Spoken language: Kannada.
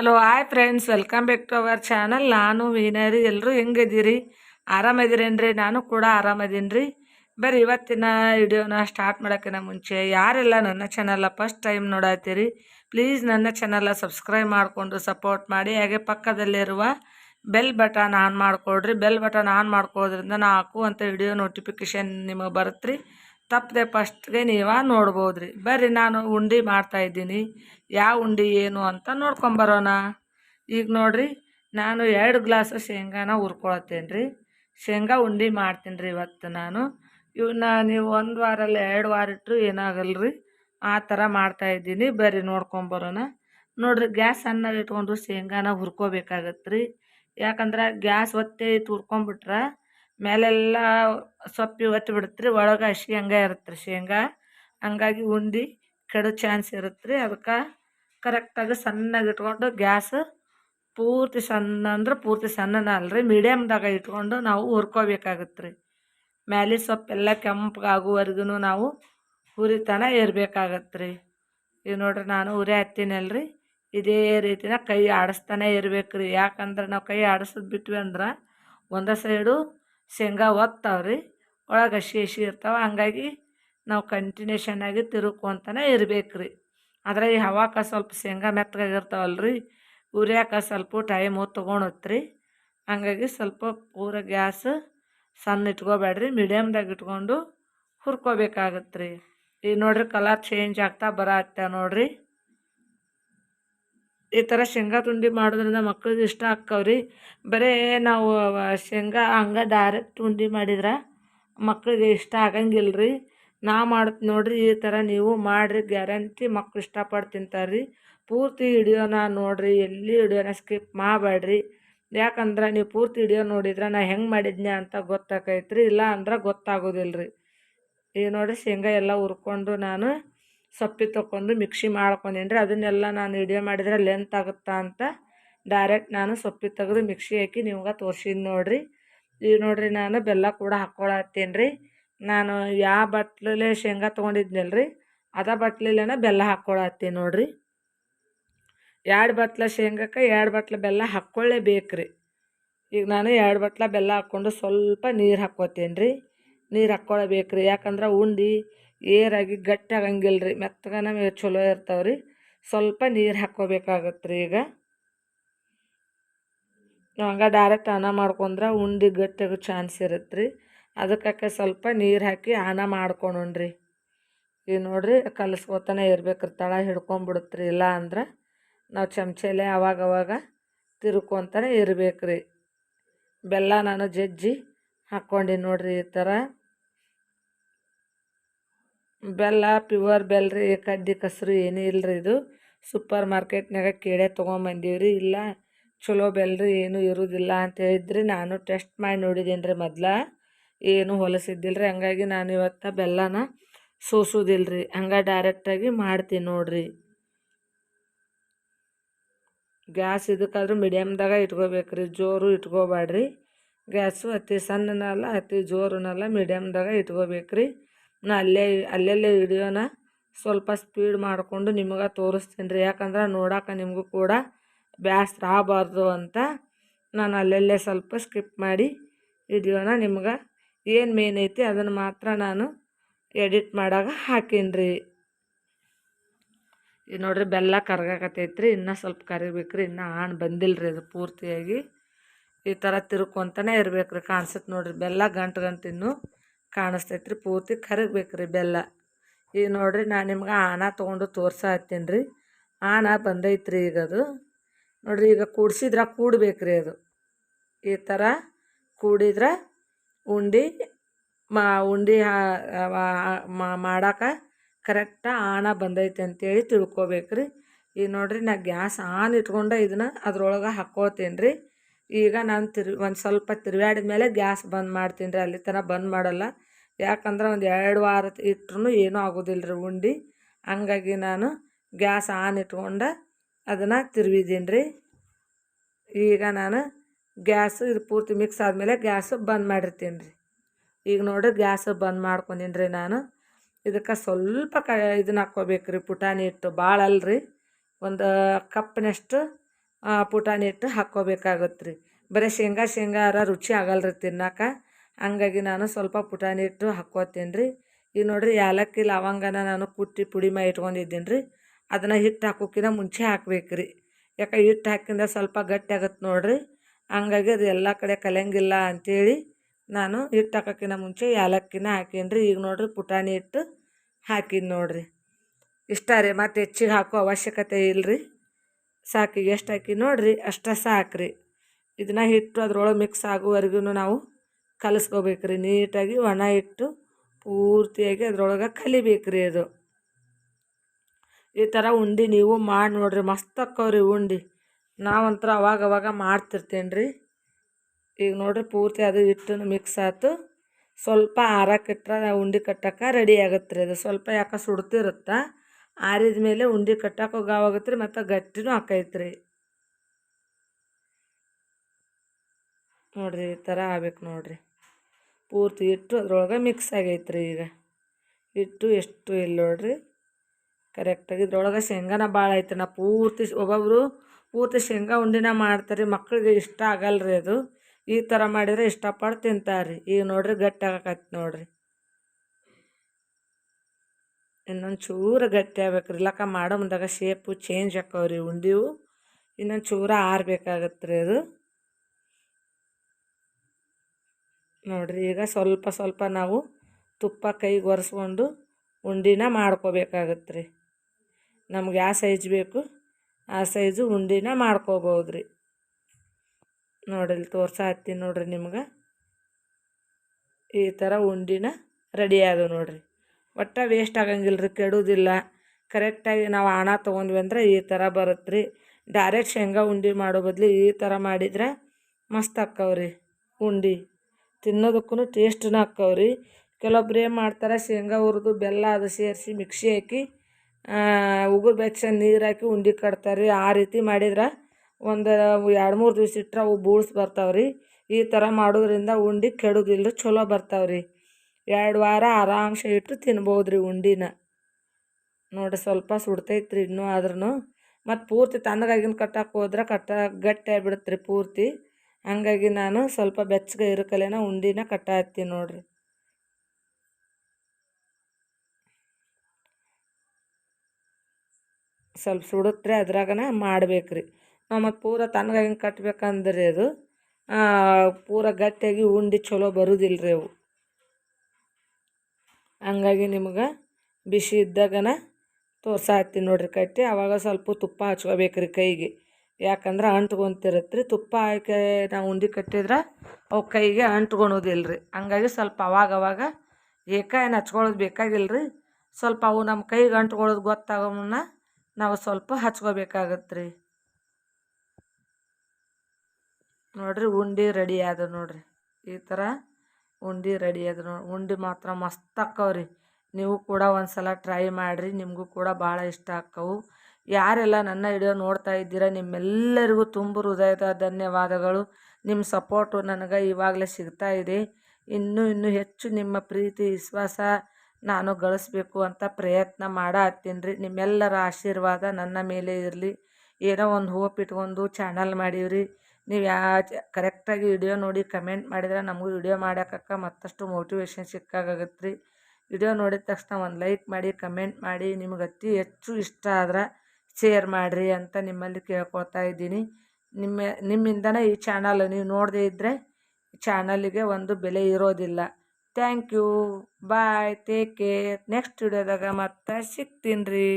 Hello hi friends welcome back to our channel ನಾನು ವೀನರಿ. ಎಲ್ಲರೂ ಹೆಂಗಿದ್ದೀರಿ? ಆರಾಮದಿರೇನ್ರಿ ನಾನು ಕೂಡ ಆರಾಮದೀನಿ ರೀ ಬರ್ರಿ, ಇವತ್ತಿನ ವಿಡಿಯೋನ ಸ್ಟಾರ್ಟ್ ಮಾಡೋಕ್ಕಿಂತ ಮುಂಚೆ ಯಾರೆಲ್ಲ ನನ್ನ ಚಾನಲ್ನ ಫಸ್ಟ್ ಟೈಮ್ ನೋಡತ್ತೀರಿ ಪ್ಲೀಸ್ ನನ್ನ ಚಾನಲ್ನ ಸಬ್ಸ್ಕ್ರೈಬ್ ಮಾಡಿಕೊಂಡು ಸಪೋರ್ಟ್ ಮಾಡಿ. ಹಾಗೆ ಪಕ್ಕದಲ್ಲಿರುವ ಬೆಲ್ ಬಟನ್ ಆನ್ ಮಾಡಿಕೊಡ್ರಿ. ಬೆಲ್ ಬಟನ್ ಆನ್ ಮಾಡ್ಕೊಳ್ಳೋದ್ರಿಂದ ನಾ ಹಾಕುವಂಥ ವಿಡಿಯೋ ನೋಟಿಫಿಕೇಷನ್ ನಿಮಗೆ ಬರುತ್ತೆ ರೀ ತಪ್ಪದೆ ಫಸ್ಟ್ಗೆ ನೀವು ನೋಡ್ಬೋದು ರೀ ಬರ್ರಿ ನಾನು ಉಂಡೆ ಮಾಡ್ತಾಯಿದ್ದೀನಿ ಯಾವ ಉಂಡೆ ಏನು ಅಂತ ನೋಡ್ಕೊಂಬರೋಣ ಈಗ ನೋಡ್ರಿ, ನಾನು ಎರಡು ಗ್ಲಾಸ್ ಶೇಂಗಾನ ಹುರ್ಕೊಳತ್ತೇನೆ ರೀ ಶೇಂಗಾ ಉಂಡೆ ಮಾಡ್ತೀನಿ ರೀ ಇವತ್ತು ನಾನು. ಇವನ್ನ ನೀವು ಒಂದು ವಾರ ಎರಡು ವಾರ ಇಟ್ಟರು ಏನಾಗಲ್ಲ ರೀ ಆ ಥರ ಮಾಡ್ತಾಯಿದ್ದೀನಿ ಬರ್ರಿ ನೋಡ್ಕೊಂಬರೋಣ ನೋಡ್ರಿ, ಗ್ಯಾಸ್ ಸಣ್ಣಗೆ ಇಟ್ಕೊಂಡು ಶೇಂಗಾನ ಹುರ್ಕೋಬೇಕಾಗತ್ತೆ ರೀ ಯಾಕಂದ್ರೆ ಗ್ಯಾಸ್ ಒತ್ತೆ ಇಟ್ಟು ಹುರ್ಕೊಂಬಿಟ್ರೆ ಮೇಲೆಲ್ಲ ಸೊಪ್ಪು ಇವತ್ತು ಬಿಡುತ್ತೆ ರೀ ಒಳಗೆ ಹಸಿ ಹಂಗೆ ಇರುತ್ತೆ ಶೇಂಗಾ. ಹಂಗಾಗಿ ಉಂಡಿ ಕೆಡೋ ಚಾನ್ಸ್ ಇರುತ್ತೆ ಅದಕ್ಕೆ ಕರೆಕ್ಟಾಗಿ ಸಣ್ಣಗೆ ಇಟ್ಕೊಂಡು ಗ್ಯಾಸ್ ಪೂರ್ತಿ ಸಣ್ಣ ಅಂದ್ರೆ ಪೂರ್ತಿ ಸಣ್ಣನ ಅಲ್ರಿ. ಮೀಡಿಯಮ್ದಾಗ ಇಟ್ಕೊಂಡು ನಾವು ಹುರ್ಕೋಬೇಕಾಗತ್ತೆ ರೀ ಮ್ಯಾಲೆ ಸೊಪ್ಪೆಲ್ಲ ಕೆಂಪಗಾಗುವವರೆಗೂ ನಾವು ಹುರಿತನ ಇರಬೇಕಾಗತ್ತೆ ರೀ ಈಗ ನೋಡ್ರಿ ನಾನು ಉರಿ ಹತ್ತೀನಲ್ರಿ. ಇದೇ ರೀತಿನ ಕೈ ಆಡಿಸ್ತಾನೆ ಇರ್ಬೇಕು ಯಾಕಂದ್ರೆ ನಾವು ಕೈ ಆಡಿಸೋದು ಬಿಟ್ವಿ ಅಂದ್ರೆ ಒಂದೇ ಸೈಡು ಶೇಂಗಾ ಒತ್ತಾವ ರೀ ಒಳಗೆ ಹಸಿ ಹಸಿ ಇರ್ತಾವೆ, ಹಂಗಾಗಿ ನಾವು ಕಂಟಿನ್ಯೂಷನ್ ಆಗಿ ತಿರುಗ್ಕೊಂತಾನೆ ಇರಬೇಕು ರೀ ಆದರೆ ಈ ಹವಾಕ ಸ್ವಲ್ಪ ಶೇಂಗಾ ಮೆತ್ತಗಾಗಿರ್ತಾವಲ್ಲ ರೀ ಉರಿಯಾಕ ಸ್ವಲ್ಪ ಟೈಮು ತೊಗೊಳತ್ರಿ ಹಂಗಾಗಿ ಸ್ವಲ್ಪ ಪೂರ ಗ್ಯಾಸ್ ಸಣ್ಣ ಇಟ್ಕೋಬೇಡ್ರಿ ಮೀಡಿಯಮ್ದಾಗ ಇಟ್ಕೊಂಡು ಹುರ್ಕೋಬೇಕಾಗತ್ತೆ ರೀ ಈಗ ನೋಡ್ರಿ ಕಲರ್ ಚೇಂಜ್ ಆಗ್ತಾ ಬರತ್ತೆ ನೋಡ್ರಿ. ಈ ಥರ ಶೇಂಗಾ ತುಂಡಿ ಮಾಡೋದ್ರಿಂದ ಮಕ್ಳಿಗೆ ಇಷ್ಟ ಆಕ್ಕವ್ರಿ ಬರೀ ನಾವು ಶೇಂಗಾ ಹಂಗೆ ಡೈರೆಕ್ಟ್ ಉಂಡೆ ಮಾಡಿದ್ರೆ ಮಕ್ಕಳಿಗೆ ಇಷ್ಟ ಆಗಂಗಿಲ್ಲ ರೀ ನಾ ಮಾಡ್ತೀನಿ ನೋಡ್ರಿ ಈ ಥರ ನೀವು ಮಾಡಿರಿ, ಗ್ಯಾರಂಟಿ ಮಕ್ಳು ಇಷ್ಟಪಟ್ಟು ತಿಂತಾರೆ ರೀ ಪೂರ್ತಿ ವಿಡಿಯೋನ ನೋಡಿರಿ, ಎಲ್ಲಿ ವಿಡಿಯೋನ ಸ್ಕಿಪ್ ಮಾಡಬೇಡ್ರಿ ಯಾಕಂದ್ರೆ ನೀವು ಪೂರ್ತಿ ವಿಡಿಯೋ ನೋಡಿದ್ರೆ ನಾ ಹೆಂಗೆ ಮಾಡಿದ್ನೆ ಅಂತ ಗೊತ್ತಾಕೈತೆ ರೀ ಇಲ್ಲ ಅಂದ್ರೆ ಗೊತ್ತಾಗೋದಿಲ್ಲ ರೀ ಈಗ ನೋಡಿರಿ ಶೇಂಗಾ ಎಲ್ಲ ಹುರ್ಕೊಂಡು ನಾನು ಸೊಪ್ಪಿ ತೊಗೊಂಡು ಮಿಕ್ಸಿ ಮಾಡ್ಕೊಂಡಿನಿ ಅದನ್ನೆಲ್ಲ ನಾನು ವಿಡಿಯೋ ಮಾಡಿದರೆ ಲೆಂತ್ ಆಗುತ್ತಾ ಅಂತ ಡೈರೆಕ್ಟ್ ನಾನು ಸೊಪ್ಪಿ ತೆಗೆದು ಮಿಕ್ಸಿ ಹಾಕಿ ನಿಮ್ಗೆ ತೋರ್ಸಿದ್ದು ನೋಡಿರಿ. ಈಗ ನೋಡಿರಿ ನಾನು ಬೆಲ್ಲ ಕೂಡ ಹಾಕ್ಕೊಳತ್ತೀನಿ ರೀ ನಾನು ಯಾವ ಬಟ್ಲಲ್ಲೇ ಶೇಂಗಾ ರೀ ಅದೇ ಬಟ್ಲಲ್ಲೇ ಬೆಲ್ಲ ಹಾಕ್ಕೊಳತ್ತೀನಿ ನೋಡಿರಿ. ಎರಡು ಬಟ್ಲ ಶೇಂಗಾಕ್ಕೆ ಎರಡು ಬಟ್ಲ ಬೆಲ್ಲ ಹಾಕ್ಕೊಳ್ಳೇಬೇಕು ರೀ ಈಗ ನಾನು ಎರಡು ಬಟ್ಲ ಬೆಲ್ಲ ಹಾಕ್ಕೊಂಡು ಸ್ವಲ್ಪ ನೀರು ಹಾಕ್ಕೋತೀನಿ ರೀ ನೀರು ಹಾಕ್ಕೊಳ್ಬೇಕು ರೀ ಯಾಕಂದ್ರೆ ಉಂಡೆ ಏರಾಗಿ ಗಟ್ಟಿ ಆಗಂಗಿಲ್ಲ ರೀ ಮೆತ್ತಗನ ಚಲೋ ಇರ್ತಾವೆ ರೀ ಸ್ವಲ್ಪ ನೀರು ಹಾಕ್ಕೋಬೇಕಾಗತ್ತೆ ರೀ ಈಗ ಹಂಗೆ ಡೈರೆಕ್ಟ್ ಆನ ಮಾಡ್ಕೊಂಡ್ರೆ ಉಂಡಿ ಗಟ್ಟಿಗೆ ಚಾನ್ಸ್ ಇರುತ್ತೆ ರೀ ಅದಕ್ಕೆ ಸ್ವಲ್ಪ ನೀರು ಹಾಕಿ ಆನ ಮಾಡ್ಕೊಳಣ್ರಿ ಈಗ ನೋಡಿರಿ ಕಲಸ್ಕೊತಾನೆ ಇರ್ಬೇಕು ರೀ ತಳ ಹಿಡ್ಕೊಂಬಿಡುತ್ತೆ ರೀ ಇಲ್ಲ ಅಂದ್ರೆ ನಾವು ಚಮಚೆಲೆ ಅವಾಗ ಅವಾಗ ತಿರ್ಕೊತಾನೆ ಇರ್ಬೇಕು ರೀ ಬೆಲ್ಲ ನಾನು ಜಜ್ಜಿ ಹಾಕ್ಕೊಂಡಿ ನೋಡಿರಿ ಈ ಥರ ಬೆಲ್ಲ ಪ್ಯೂವರ್ ಬೆಲ್ಲ ರೀ, ಕಡ್ಡಿ, ಕಸರು ಏನೂ ಇಲ್ಲ ರೀ ಇದು ಸೂಪರ್ ಮಾರ್ಕೆಟ್ನಾಗ ಕೇಳೇ ರೀ ಇಲ್ಲ, ಚಲೋ ಬೆಲ್ಲ ರೀ, ಏನೂ ಇರೋದಿಲ್ಲ ಅಂತ ಹೇಳಿದ್ರಿ. ನಾನು ಟೆಸ್ಟ್ ಮಾಡಿ ನೋಡಿದ್ದೀನಿ ರೀ ಮೊದ್ಲು. ಏನೂ ಹೊಲಸಿದ್ದಿಲ್ಲ ರೀ ಹಂಗಾಗಿ ನಾನು ಇವತ್ತು ಬೆಲ್ಲನ ಸೋಸೋದಿಲ್ಲ ರೀ ಹಂಗೆ ಡೈರೆಕ್ಟಾಗಿ ಮಾಡ್ತೀನಿ ನೋಡಿರಿ. ಗ್ಯಾಸ್ ಇದಕ್ಕಾದ್ರೂ ಮೀಡಿಯಮ್ದಾಗ ಇಟ್ಕೋಬೇಕು ರೀ ಜೋರು ಇಟ್ಕೋಬೇಡ್ರಿ ಗ್ಯಾಸು ಅತಿ ಸಣ್ಣನಲ್ಲ, ಅತಿ ಜೋರನಲ್ಲ ಮೀಡಿಯಮ್ದಾಗ ಇಟ್ಕೋಬೇಕು ರೀ ನಾ ಅಲ್ಲೇ, ಅಲ್ಲಲ್ಲೇ ವಿಡಿಯೋನ ಸ್ವಲ್ಪ ಸ್ಪೀಡ್ ಮಾಡಿಕೊಂಡು ನಿಮಗೆ ತೋರಿಸ್ತೀನಿ ರೀ ಯಾಕಂದ್ರೆ ನೋಡೋಕೆ ನಿಮಗೂ ಕೂಡ ಬ್ಯಾಸ್ರ ಆಗಬಾರ್ದು ಅಂತ ನಾನು ಅಲ್ಲಲ್ಲೇ ಸ್ವಲ್ಪ ಸ್ಕಿಪ್ ಮಾಡಿ ವಿಡಿಯೋನ ನಿಮ್ಗೆ. ಏನು ಮೇನ್ ಐತಿ ಅದನ್ನು ಮಾತ್ರ ನಾನು ಎಡಿಟ್ ಮಾಡಾಗ ಹಾಕೀನಿ ರೀ ಇದು ನೋಡ್ರಿ ಬೆಲ್ಲ ಕರ್ಗಾಕತ್ತೈತ್ರಿ ಇನ್ನೂ ಸ್ವಲ್ಪ ಕರಿಬೇಕು ರೀ ಇನ್ನೂ ಆಣ್ ಬಂದಿಲ್ಲ ರೀ ಅದು ಪೂರ್ತಿಯಾಗಿ. ಈ ಥರ ತಿರ್ಕೊಂತಾನೆ ಇರ್ಬೇಕು ಕಾಣಿಸುತ್ತೆ ನೋಡ್ರಿ. ಬೆಲ್ಲ ಗಂಟು ಗಂಟು ಇನ್ನೂ ಕಾಣಿಸ್ತೈತ್ರಿ, ಪೂರ್ತಿ ಕರಗಬೇಕು ರೀ ಬೆಲ್ಲ. ಈಗ ನೋಡ್ರಿ ನಾನು ನಿಮ್ಗೆ ಆನ ತೊಗೊಂಡು ತೋರ್ಸ ರೀ. ಆನ ಬಂದೈತ್ರಿ ಈಗ ಅದು. ನೋಡ್ರಿ ಈಗ ಕೂಡ್ಸಿದ್ರೆ ಕೂಡ್ಬೇಕು ರೀ ಅದು. ಈ ಥರ ಕೂಡಿದ್ರೆ ಉಂಡೆ ಮಾ, ಉಂಡೆ ಮಾಡಾಕ ಕರೆಕ್ಟ ಆನ ಬಂದೈತೆ ಅಂತೇಳಿ ತಿಳ್ಕೊಬೇಕ್ರಿ. ಈಗ ನೋಡ್ರಿ ನಾ ಗ್ಯಾಸ್ ಆನ್ ಇಟ್ಕೊಂಡು ಇದನ್ನ ಅದ್ರೊಳಗೆ ಹಾಕ್ಕೋತೀನಿ ರೀ ಈಗ ನಾನು ತಿರು ಒಂದು ಸ್ವಲ್ಪ ತಿರುಗಾಡಿದ ಮೇಲೆ ಗ್ಯಾಸ್ ಬಂದ್ ಮಾಡ್ತೀನಿ ರೀ, ಅಲ್ಲಿ ತನ ಬಂದ್ ಮಾಡಲ್ಲ. ಯಾಕಂದ್ರೆ ಒಂದು ಎರಡು ವಾರ ಇಟ್ರೂ ಏನೂ ಆಗೋದಿಲ್ಲ ರೀ ಉಂಡೆ. ಹಂಗಾಗಿ ನಾನು ಗ್ಯಾಸ್ ಆನ್ ಇಟ್ಕೊಂಡು ಅದನ್ನು ತಿರುವಿದ್ದೀನಿ ರೀ. ಈಗ ನಾನು ಗ್ಯಾಸು ಇದು ಪೂರ್ತಿ ಮಿಕ್ಸ್ ಆದಮೇಲೆ ಗ್ಯಾಸು ಬಂದ್ ಮಾಡಿರ್ತೀನಿ ರೀ. ಈಗ ನೋಡಿರಿ ಗ್ಯಾಸ್ ಬಂದ್ ಮಾಡ್ಕೊಂಡೀನಿ ರೀ ನಾನು. ಇದಕ್ಕೆ ಸ್ವಲ್ಪ ಕ, ಇದನ್ನ ಹಾಕ್ಕೋಬೇಕು ರೀ ಪುಟಾಣಿ ಹಿಟ್ಟು ಭಾಳ ಅಲ್ರಿ ಒಂದು ಕಪ್ನಷ್ಟು ಪುಟಾಣಿ ಹಿಟ್ಟು ಹಾಕ್ಕೋಬೇಕಾಗತ್ತೆ ರೀ ಬರೀ ಶೇಂಗಾ ಶೇಂಗಾರ ರುಚಿ ಆಗಲ್ಲ ರೀ ತಿನ್ನೋಕೆ. ಹಂಗಾಗಿ ನಾನು ಸ್ವಲ್ಪ ಪುಟಾಣಿ ಹಿಟ್ಟು ಹಾಕ್ಕೋತೀನಿ ರೀ ಈಗ ನೋಡಿರಿ ಏಲಕ್ಕಿ ಲವಂಗನ ನಾನು ಕುಟ್ಟಿ ಪುಡಿ ಮಾಡಿ ಇಟ್ಕೊಂಡಿದ್ದೀನಿ ರೀ ಅದನ್ನು ಹಿಟ್ಟು ಹಾಕೋಕ್ಕಿಂತ ಮುಂಚೆ ಹಾಕ್ಬೇಕು ರೀ ಯಾಕೆ ಹಿಟ್ಟು ಹಾಕಿಂದ ಸ್ವಲ್ಪ ಗಟ್ಟಿ ಆಗತ್ತೆ ನೋಡಿರಿ. ಹಂಗಾಗಿ ಅದು ಎಲ್ಲ ಕಡೆ ಕಲಿಯಂಗಿಲ್ಲ ಅಂಥೇಳಿ ನಾನು ಹಿಟ್ಟು ಹಾಕೋಕ್ಕಿಂತ ಮುಂಚೆ ಏಲಕ್ಕಿನ ಹಾಕೀನಿ ರೀ ಈಗ ನೋಡಿರಿ ಪುಟಾಣಿ ಹಿಟ್ಟು ಹಾಕಿದ್ದು ನೋಡಿರಿ. ಇಷ್ಟ ರೀ, ಮತ್ತು ಹೆಚ್ಚಿಗೆ ಹಾಕೋ ಅವಶ್ಯಕತೆ ಇಲ್ಲ ರೀ ಸಾಕು ಎಷ್ಟು ಹಾಕಿ ನೋಡಿರಿ, ಅಷ್ಟೇ ಸಾಕ್ರಿ. ಇದನ್ನ ಹಿಟ್ಟು ಅದ್ರೊಳಗೆ ಮಿಕ್ಸ್ ಆಗುವವರೆಗೂ ನಾವು ಕಲಿಸ್ಕೋಬೇಕು ರೀ ನೀಟಾಗಿ ಒಣ ಹಿಟ್ಟು ಪೂರ್ತಿಯಾಗಿ ಅದ್ರೊಳಗೆ ರೀ ಅದು. ಈ ಥರ ಉಂಡೆ ನೀವು ಮಾಡಿ ನೋಡಿರಿ, ಮಸ್ತ್ ಅಕ್ಕವ್ರಿ ಉಂಡೆ. ನಾವಂತರ ಅವಾಗ ಅವಾಗ ಮಾಡ್ತಿರ್ತೇನೆ ರೀ ಈಗ ನೋಡಿರಿ ಪೂರ್ತಿ ಅದು ಹಿಟ್ಟನ್ನು ಮಿಕ್ಸ್ ಆಯ್ತು ಸ್ವಲ್ಪ ಆರಕ್ಕಿಟ್ರೆ ಉಂಡೆ ಕಟ್ಟಕ್ಕೆ ರೆಡಿ ಆಗುತ್ತೆ ರೀ ಅದು. ಸ್ವಲ್ಪ ಯಾಕೆ ಸುಡ್ತಿರುತ್ತೆ? ಆರಿದ ಮೇಲೆ ಉಂಡೆ ಕಟ್ಟಕ್ಕೆ ಹೋಗಾವಾಗತ್ತೆ ರೀ ಮತ್ತು ಗಟ್ಟಿನೂ ಆಕೈತೆ ರೀ ನೋಡಿರಿ ಈ ಥರ ಆಗ್ಬೇಕು ನೋಡಿರಿ. ಪೂರ್ತಿ ಹಿಟ್ಟು ಅದ್ರೊಳಗೆ ಮಿಕ್ಸ್ ಆಗೈತೆ ರೀ ಈಗ. ಹಿಟ್ಟು ಎಷ್ಟು ಇಲ್ಲ ನೋಡ್ರಿ. ಕರೆಕ್ಟಾಗಿ ಇದ್ರೊಳಗೆ ಶೇಂಗಾನ ಭಾಳ ಐತೆ ನಾ ಪೂರ್ತಿ ಒಬ್ಬೊಬ್ಬರು ಪೂರ್ತಿ ಶೇಂಗಾ ಉಂಡಿನ ಮಾಡ್ತಾರೆ ಮಕ್ಕಳಿಗೆ ಇಷ್ಟ ಆಗಲ್ಲ ರೀ ಅದು. ಈ ಥರ ಮಾಡಿದರೆ ಇಷ್ಟಪಟ್ಟು ತಿಂತಾರೆ. ರೀ ಈಗ ನೋಡ್ರಿ ಗಟ್ಟಿ ಆಗಕತ್ತೆ ನೋಡಿರಿ. ಇನ್ನೊಂದು ಚೂರು ಗಟ್ಟಿ ಆಗ್ಬೇಕು ರೀ ಇಲ್ಲಕ ಮಾಡೋ ಮುಂದಾಗ ಶೇಪು ಚೇಂಜ್ ಆಕ್ಕವ್ರಿ ಉಂಡಿವು. ಇನ್ನೊಂದು ಚೂರ ಆರ್ಬೇಕಾಗತ್ತೆ ರೀ ಅದು. ನೋಡಿರಿ, ಈಗ ಸ್ವಲ್ಪ ಸ್ವಲ್ಪ ನಾವು ತುಪ್ಪ ಕೈಗೆ ಒರೆಸ್ಕೊಂಡು ಉಂಡಿನ ಮಾಡ್ಕೋಬೇಕಾಗತ್ತೆ ರೀ ನಮ್ಗೆ ಯಾವ ಸೈಜ್ ಬೇಕು, ಆ ಸೈಜು ಉಂಡಿನ ಮಾಡ್ಕೋಬೋದು ರೀ ನೋಡಿರಿ ತೋರ್ಸಾತ್ತೀನಿ ನೋಡಿರಿ ನಿಮ್ಗೆ. ಈ ಥರ ಉಂಡಿನ ರೆಡಿ ಆದವು ನೋಡಿರಿ. ಒಟ್ಟು ವೇಸ್ಟ್ ಆಗಂಗಿಲ್ಲ ರೀ ಕೆಡೋದಿಲ್ಲ ಕರೆಕ್ಟಾಗಿ ನಾವು ಹಣ ತೊಗೊಂಡ್ವಿ ಅಂದ್ರೆ ಈ ಥರ ಬರುತ್ತೆ ರೀ ಡೈರೆಕ್ಟ್ ಶೇಂಗಾ ಉಂಡೆ ಮಾಡೋ ಬದಲು ಈ ಥರ ಮಾಡಿದ್ರೆ ಮಸ್ತ್ ಆಕ್ಕವ್ರಿ ಉಂಡೆ. ತಿನ್ನೋದಕ್ಕೂ ಟೇಸ್ಟ್ನ ಆಕ್ಕವ್ರಿ ಕೆಲವೊಬ್ರು ಏನು ಮಾಡ್ತಾರೆ, ಶೇಂಗಾ ಹುರಿದು ಬೆಲ್ಲ ಅದು ಸೇರಿಸಿ ಮಿಕ್ಸಿ ಹಾಕಿ ಉಗುರು ಬೆಚ್ಚ ನೀರು ಹಾಕಿ ಉಂಡೆ ಕಟ್ತಾರೆ ರೀ ಆ ರೀತಿ ಮಾಡಿದ್ರೆ ಒಂದು, ಎರಡು, ಮೂರು ದಿವ್ಸ ಇಟ್ಟರೆ ಅವು ಬೂಳ್ಸ್ ಬರ್ತಾವೆ ರೀ ಈ ಥರ ಮಾಡೋದ್ರಿಂದ ಉಂಡೆ ಕೆಡೋದಿಲ್ಲ ಚಲೋ ಬರ್ತಾವೆ ರೀ ಎರಡು ವಾರ ಆರಾಮ್ಸೆ ಇಟ್ಟು ತಿನ್ಬೋದು ರೀ ಉಂಡಿನ. ನೋಡಿ ಸ್ವಲ್ಪ ಸುಡ್ತೈತ್ರಿ ಇನ್ನೂ ಆದ್ರೂ ಮತ್ತು ಪೂರ್ತಿ ತಣ್ಣಗಾಗಿನ ಕಟ್ಟಕ್ಕೆ ಹೋದ್ರೆ ಕಟ್ಟ ಗಟ್ಟಿ ಆಗಿಬಿಡುತ್ತೆ ರೀ ಪೂರ್ತಿ. ಹಂಗಾಗಿ ನಾನು ಸ್ವಲ್ಪ ಬೆಚ್ಚಗೆ ಇರಕಲೇನ ಉಂಡಿನ ಕಟ್ಟಾಕ್ತೀನಿ ನೋಡಿರಿ. ಸ್ವಲ್ಪ ಸುಡುತ್ತೆ ಅದ್ರಾಗನ ಮಾಡ್ಬೇಕ್ರಿ. ನಾವು ಮತ್ತು ಪೂರ ತಣ್ಣಗಾಗಿನ ಕಟ್ಬೇಕಂದ್ರೆ ಅದು. ಪೂರ ಗಟ್ಟಿಯಾಗಿ ಉಂಡಿ ಚಲೋ ಬರೋದಿಲ್ಲ ರೀ ಅವು. ಹಂಗಾಗಿ ನಿಮ್ಗೆ ಬಿಸಿ ಇದ್ದಾಗನ ತೋರ್ಸಾತ್ತೀನಿ ನೋಡಿರಿ ಕಟ್ಟಿ. ಆವಾಗ ಸ್ವಲ್ಪ ತುಪ್ಪ ಹಚ್ಕೋಬೇಕ್ರಿ ಕೈಗೆ. ಯಾಕಂದ್ರೆ ಅಂಟ್ಕೊಂತಿರತ್ತೆ ತುಪ್ಪ ಹಾಕಿ ನಾವು ಉಂಡೆ ಕಟ್ಟಿದ್ರೆ ಅವು ಕೈಗೆ ಅಂಟ್ಕೊಳೋದಿಲ್ಲ ರೀ ಹಂಗಾಗಿ ಸ್ವಲ್ಪ ಅವಾಗ ಅವಾಗ ಏಕ ಏನು ಹಚ್ಕೊಳ್ಳೋದು ಬೇಕಾಗಿಲ್ಲ ರೀ ಸ್ವಲ್ಪ ಅವು ನಮ್ಮ ಕೈಗೆ ಅಂಟ್ಕೊಳ್ಳೋದು ಗೊತ್ತಾಗೋ ನಾವು ಸ್ವಲ್ಪ ಹಚ್ಕೋಬೇಕಾಗತ್ತೆ ರೀ ನೋಡಿರಿ ಉಂಡೆ ರೆಡಿ ಆದ ನೋಡಿರಿ. ಈ ಥರ ಉಂಡೆ ರೆಡಿ ಅದ ನೋಡಿ. ಉಂಡೆ ಮಾತ್ರ ಮಸ್ತ್ ಆಕ್ಕವ್ರಿ ನೀವು ಕೂಡ ಒಂದು ಸಲ ಟ್ರೈ ಮಾಡಿರಿ. ನಿಮಗೂ ಕೂಡ ಭಾಳ ಇಷ್ಟ ಆಕ್ಕವು ಯಾರೆಲ್ಲ ನನ್ನ ವಿಡಿಯೋ ನೋಡ್ತಾ ಇದ್ದೀರಾ, ನಿಮ್ಮೆಲ್ಲರಿಗೂ ತುಂಬ ಹೃದಯದ ಧನ್ಯವಾದಗಳು. ನಿಮ್ಮ ಸಪೋರ್ಟು ನನಗೆ ಇವಾಗಲೇ ಸಿಗ್ತಾ ಇದೆ. ಇನ್ನೂ ಇನ್ನೂ ಹೆಚ್ಚು ನಿಮ್ಮ ಪ್ರೀತಿ, ವಿಶ್ವಾಸ ನಾನು ಗಳಿಸ್ಬೇಕು ಅಂತ ಪ್ರಯತ್ನ ಮಾಡ ಹತ್ತೀನಿ. ನಿಮ್ಮೆಲ್ಲರ ಆಶೀರ್ವಾದ ನನ್ನ ಮೇಲೆ ಇರಲಿ. ಏನೋ ಒಂದು ಹೋಪ್ ಇಟ್ಕೊಂಡು ಚಾನಲ್ ಮಾಡೀವ್ರಿ. ನೀವು ಯಾ ಕರೆಕ್ಟಾಗಿ ವಿಡಿಯೋ ನೋಡಿ ಕಮೆಂಟ್ ಮಾಡಿದ್ರೆ ನಮಗೂ ವಿಡಿಯೋ ಮಾಡೋಕೆ ಮತ್ತಷ್ಟು ಮೋಟಿವೇಶನ್ ಸಿಕ್ಕಾಗತ್ತೆ ರೀ ವಿಡಿಯೋ ನೋಡಿದ ತಕ್ಷಣ ಒಂದು ಲೈಕ್ ಮಾಡಿ, ಕಮೆಂಟ್ ಮಾಡಿ, ನಿಮ್ಗೆ ಅತಿ ಹೆಚ್ಚು ಇಷ್ಟ ಆದ್ರೆ ಶೇರ್ ಮಾಡಿರಿ ಅಂತ ನಿಮ್ಮಲ್ಲಿ ಕೇಳ್ಕೊತಾ ಇದ್ದೀನಿ. ನಿಮ್ಮ, ನಿಮ್ಮಿಂದನೇ ಈ ಚಾನಲ್ ನೀವು ನೋಡದೇ ಇದ್ದರೆ ಚಾನಲಿಗೆ ಒಂದು ಬೆಲೆ ಇರೋದಿಲ್ಲ. Thank you. Bye. Take care. Next ವಿಡಿಯೋದಾಗ ಮತ್ತೆ ಸಿಗ್ತೀನಿ ರೀ.